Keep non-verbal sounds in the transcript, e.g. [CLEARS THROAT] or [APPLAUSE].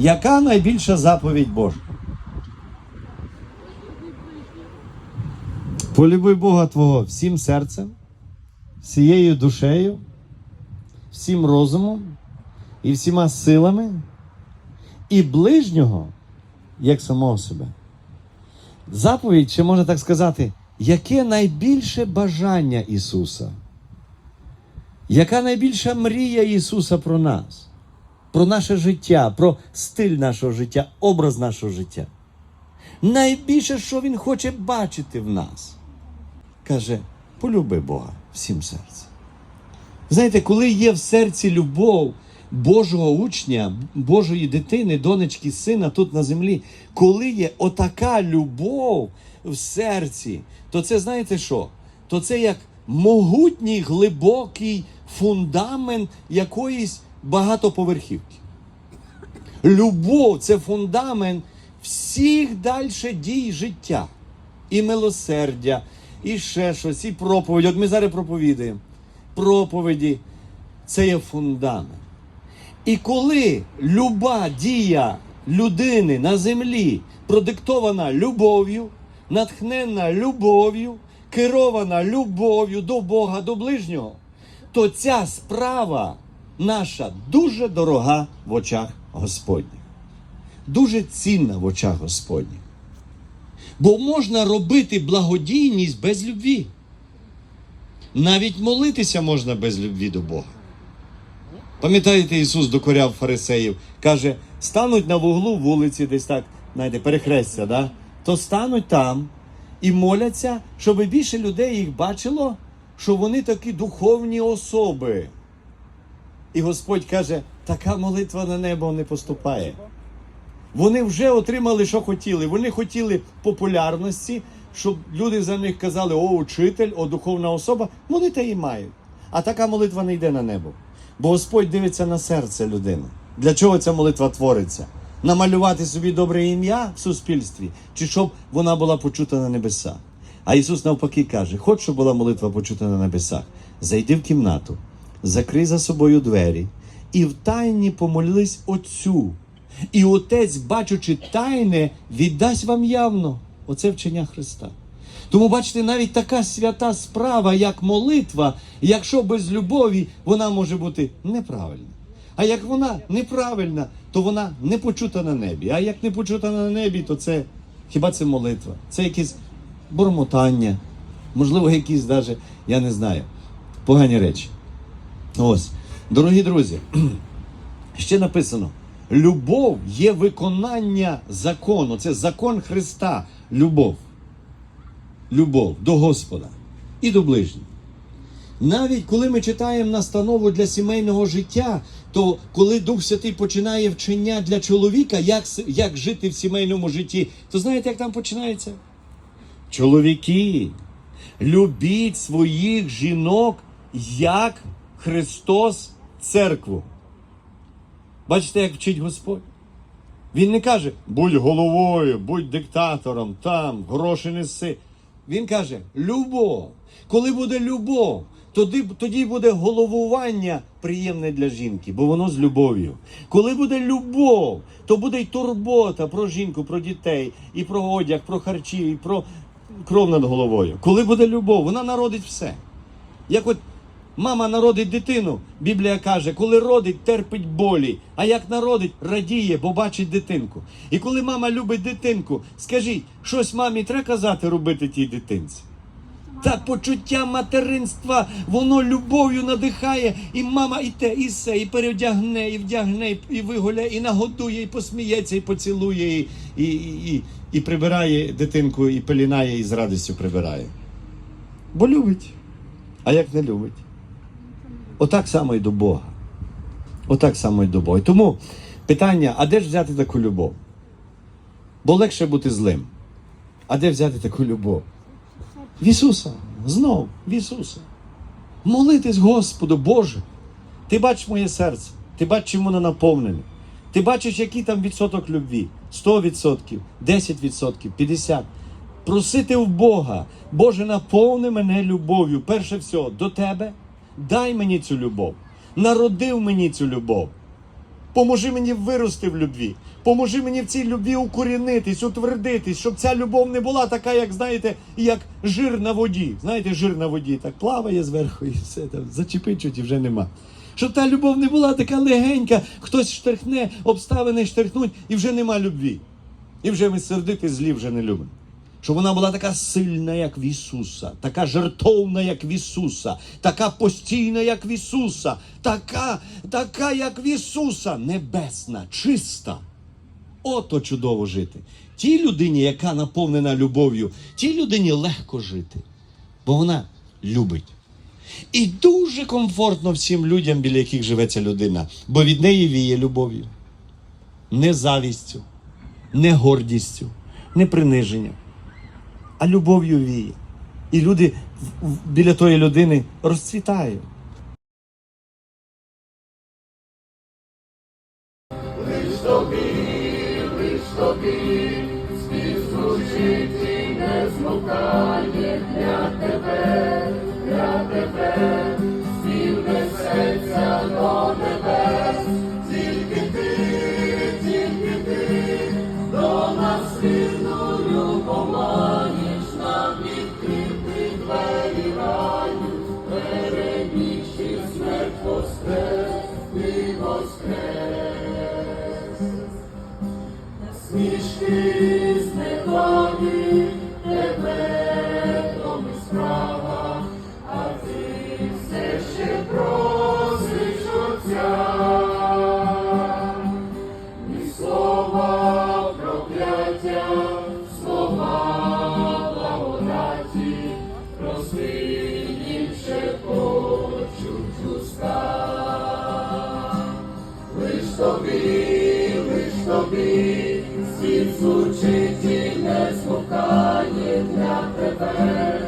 Яка найбільша заповідь Божа? Полюби Бога Твого всім серцем, всією душею, всім розумом і всіма силами, і ближнього, як самого себе. Заповідь, чи можна так сказати, яке найбільше бажання Ісуса? Яка найбільша мрія Ісуса про нас? Про наше життя, про стиль нашого життя, образ нашого життя. Найбільше, що Він хоче бачити в нас, каже: полюби Бога всім серцем. Знаєте, коли є в серці любов Божого учня, Божої дитини, донечки, сина тут на землі, коли є отака любов в серці, то це знаєте що? То це як могутній глибокий фундамент якоїсь багатоповерхівки. Любов це фундамент всіх дальше дій життя. І милосердя, і ще щось, і проповідь. От ми зараз проповідаємо. Проповіді це є фундамент. І коли люба дія людини на землі продиктована любов'ю, натхненна любов'ю, керована любов'ю до Бога, до ближнього, то ця справа наша дуже дорога в очах Господніх. Дуже цінна в очах Господніх. Бо можна робити благодійність без любві. Навіть молитися можна без любві до Бога. Пам'ятаєте, Ісус докоряв фарисеїв, каже, стануть на вуглу вулиці, десь так, знаєте, перехрестя, да? то стануть там і моляться, щоб більше людей їх бачило, що вони такі духовні особи. І Господь каже, така молитва на небо не поступає. Вони вже отримали, що хотіли. Вони хотіли популярності, щоб люди за них казали, о, учитель, о, духовна особа. Вони те і мають. А така молитва не йде на небо. Бо Господь дивиться на серце людини. Для чого ця молитва твориться? Намалювати собі добре ім'я в суспільстві, чи щоб вона була почута на небесах. А Ісус навпаки каже: хоч щоб була молитва почута на небесах, зайди в кімнату, закрий за собою двері і в тайні помолись Отцю. І Отець, бачучи тайне, віддасть вам явно. Оце вчення Христа. Тому, бачите, навіть така свята справа, як молитва, якщо без любові, вона може бути неправильна. А як вона неправильна, то вона не почута на небі. А як не почута на небі, то це хіба це молитва? Це якесь бормотання, можливо, якісь навіть, я не знаю, погані речі. Ось, дорогі друзі, [CLEARS THROAT] ще написано: любов є виконання закону. Це закон Христа, любов. Любов до Господа і до ближніх. Навіть коли ми читаємо настанову для сімейного життя, то коли Дух Святий починає вчення для чоловіка, як, як жити в сімейному житті, то знаєте, як там починається? Чоловіки, любіть своїх жінок, як Христос церкву. Бачите, як вчить Господь? Він не каже, будь головою, будь диктатором, там, гроші неси. Він каже, любов. Коли буде любов, тоді, тоді буде головування приємне для жінки, бо воно з любов'ю. Коли буде любов, то буде й турбота про жінку, про дітей, і про одяг, про харчі, і про кров над головою. Коли буде любов, вона народить все. Як от мама народить дитину, Біблія каже, коли родить, терпить болі, а як народить, радіє, бо бачить дитинку. І коли мама любить дитинку, скажіть, щось мамі треба казати робити тій дитинці. Та почуття материнства, воно любов'ю надихає, і мама і те, і все, і переодягне, і вдягне, і вигуляє, і нагодує, і посміється, і поцілує, і, і, і, і, і прибирає дитинку, і пелінає, і з радістю прибирає. Бо любить. А як не любить? Отак само і до Бога. Отак само і до Бога. Тому питання: а де ж взяти таку любов? Бо легше бути злим. А де взяти таку любов? В Ісуса. Знов в Ісуса. Молитись Господу, Боже. Ти бачиш моє серце, ти бачиш, чим воно наповнене. Ти бачиш, який там відсоток любві. 100%, 10%, 50%. Просити в Бога, Боже, наповни мене любов'ю. Перше всього, до Тебе. Дай мені цю любов. Народив мені цю любов. Поможи мені вирости в любві. Поможи мені в цій любві укорінитись, утвердитись, щоб ця любов не була така, як знаєте, як жир на воді. Знаєте, жир на воді так плаває зверху і все там зачепить чуть і вже нема. Щоб та любов не була така легенька, хтось штрихне, обставини штрихнуть, і вже нема любві. І вже ми сердити злі вже не любимо. Щоб вона була така сильна, як в Ісуса, така жертовна, як в Ісуса, така постійна, як в Ісуса, така, така, як в Ісуса, небесна, чиста. Ото чудово жити. Тій людині, яка наповнена любов'ю, тій людині легко жити, бо вона любить. І дуже комфортно всім людям, біля яких живе ця людина, бо від неї віє любов'ю, не завістю, не гордістю, не приниженням, а любов'ю віє. І люди біля тої людини розцвітають. Смішки знедолі тебе тому справа, а ти все ще просиш Отця. Ні слова прокляття, слова благодаті, прости їм шепочуть уста. Лиш тобі, лиш тобі, звучить і не смукає для тебе,